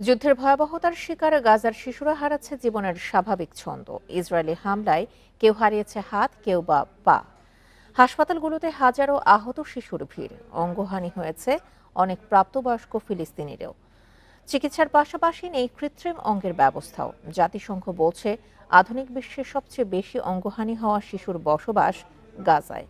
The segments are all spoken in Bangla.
যুদ্ধের ভয়াবহতার শিকার গাজার শিশুরা হারাচ্ছে জীবনের স্বাভাবিক ছন্দ। ইসরায়েলি হামলায় কেউ হারিয়েছে হাত, কেউ বা পা। হাসপাতালগুলোতে হাজারো আহত শিশুর ভিড়। অঙ্গহানি হয়েছে অনেক প্রাপ্তবয়স্ক ফিলিস্তিনিরও। চিকিৎসার পাশাপাশি নেই কৃত্রিম অঙ্গের ব্যবস্থাও। জাতিসংঘ বলছে, আধুনিক বিশ্বের সবচেয়ে বেশি অঙ্গহানি হওয়া শিশুর বসবাস গাজায়।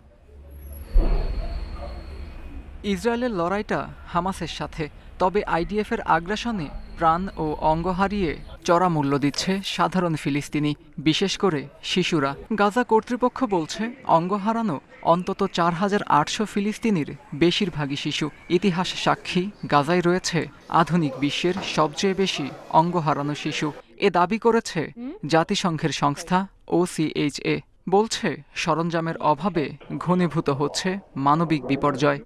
ইসরায়েলের লড়াইটা হামাসের সাথে, তবে আইডিএফের আগ্রাসনে প্রাণ ও অঙ্গ হারিয়ে চড়া মূল্য দিচ্ছে সাধারণ ফিলিস্তিনি। বিশেষ করে শিশুরা। গাজা কর্তৃপক্ষ বলছে, অঙ্গ হারানো অন্তত চার হাজার আটশো ফিলিস্তিনির বেশিরভাগই শিশু। ইতিহাস সাক্ষী, গাজায় রয়েছে আধুনিক বিশ্বের সবচেয়ে বেশি অঙ্গ হারানো শিশু। এ দাবি করেছে জাতিসংঘের সংস্থা ওসিএইচএ বলছে, সরঞ্জামের অভাবে ঘনীভূত হচ্ছে মানবিক বিপর্যয়।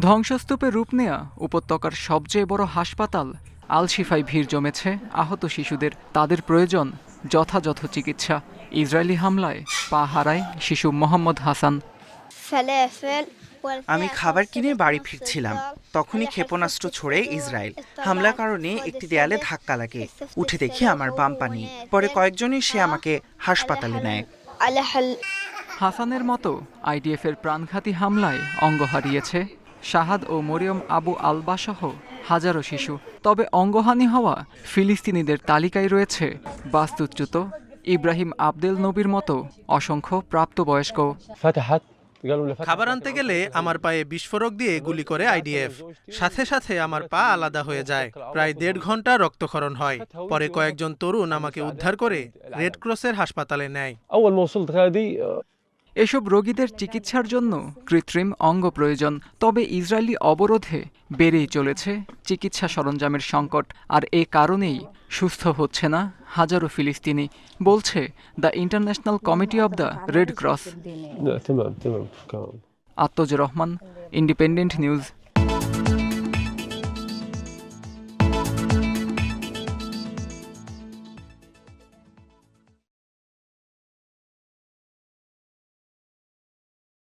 ধ্বংসস্তূপে রূপ নেয়া উপত্যকার সবচেয়ে বড় হাসপাতাল আলশিফাই ভিড় জমেছে আহত শিশুদের। তাদের প্রয়োজন যথাযথ চিকিৎসা। ইসরায়েলি হামলায় পা হারায় শিশু মোহাম্মদ হাসান। আমি খাবার কিনে বাড়ি ফিরছিলাম। তখনই ক্ষেপণাস্ত্র ছোড়ে ইসরায়েল। হামলার কারণে একটি দেয়ালে ধাক্কা লাগে। উঠে দেখি আমার বাম পানি। পরে কয়েকজনই সে আমাকে হাসপাতালে নেয়। হাসানের মতো আইডিএফের প্রাণঘাতী হামলায় অঙ্গ হারিয়েছে শাহাদ ও মরিয়ম আবু আলবা সহ হাজারো শিশু। তবে অঙ্গহানি হওয়া ফিলিস্তিনিদের তালিকায় রয়েছে বাস্তুচ্যুত ইব্রাহিম আবদেল নবীর মতো অসংখ্য প্রাপ্তবয়স্ক। খাবার আনতে গেলে আমার পায়ে বিস্ফোরক দিয়ে গুলি করে আইডিএফ। সাথে সাথে আমার পা আলাদা হয়ে যায়। প্রায় দেড় ঘণ্টা রক্তক্ষরণ হয়। পরে কয়েকজন তরুণ আমাকে উদ্ধার করে রেড ক্রসের হাসপাতালে নেয়। এসব রোগীদের চিকিৎসার জন্য কৃত্রিম অঙ্গ প্রয়োজন তবে ইসরায়েলি অবরোধে বেড়েই চলেছে চিকিৎসা সরঞ্জামের সংকট আর এ কারণেই সুস্থ হচ্ছে না হাজারো ফিলিস্তিনি বলছে the International Committee of the Red Cross. Atmaj Rahman Independent News